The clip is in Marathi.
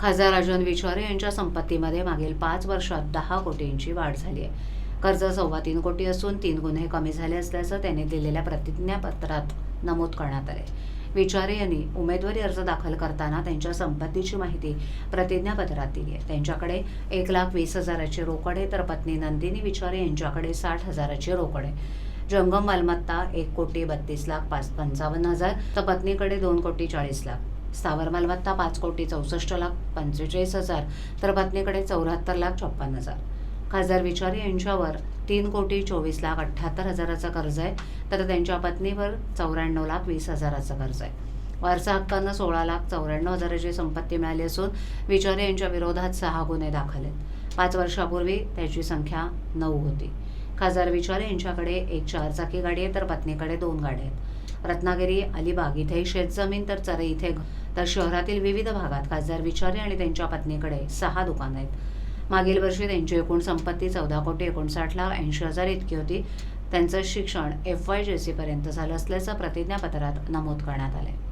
खासदार राजन विचारे यांच्या संपत्तीमध्ये मागील पाच वर्षात दहा कोटींची वाढ झाली आहे. कर्ज सव्वा तीन कोटी असून तीन गुन्हे कमी झाले असल्याचं त्यांनी दिलेल्या प्रतिज्ञापत्रात नमूद करण्यात आले विचारे यांनी उमेदवारी अर्ज दाखल करताना त्यांच्या संपत्तीची माहिती प्रतिज्ञापत्रात दिली आहे. त्यांच्याकडे एक लाख वीस हजाराची रोकड आहे तर पत्नी नंदिनी विचारे यांच्याकडे साठ हजाराची रोकड आहे. जंगम मालमत्ता एक कोटी बत्तीस लाख पाच पंचावन्न हजार तर पत्नीकडे दोन कोटी चाळीस लाख. स्थावर मालमत्ता पाच कोटी चौसष्ट लाख पंचेचाळीस हजार तर पत्नीकडे चौऱ्याहत्तर लाख छप्पन्न हजार. खासदार विचारे यांच्यावर तीन कोटी चोवीस लाख अठ्ठ्याहत्तर हजाराचं कर्ज आहे तर त्यांच्या पत्नीवर चौऱ्याण्णव लाख वीस हजाराचं कर्ज आहे. वारसा हक्कांना सोळा लाख चौऱ्याण्णव हजाराची संपत्ती मिळाली असून विचारे यांच्या विरोधात सहा गुन्हे दाखल आहेत. पाच वर्षापूर्वी त्याची संख्या नऊ होती. खासदार विचारे यांच्याकडे एक चारचाकी गाडी आहे तर पत्नीकडे दोन गाड्या आहेत. रत्नागिरी अलिबाग इथे शेतजमीन तर चरे इथे तर शहरातील विविध भागात खासदार विचारे आणि त्यांच्या पत्नीकडे सहा दुकानं आहेत. मागील वर्षी त्यांची एकूण संपत्ती चौदा कोटी एकोणसाठ लाख ऐंशी हजार इतकी होती. त्यांचं शिक्षण एफ वाय जे सीपर्यंत झालं असल्याचं प्रतिज्ञापत्रात नमूद करण्यात आलं आहे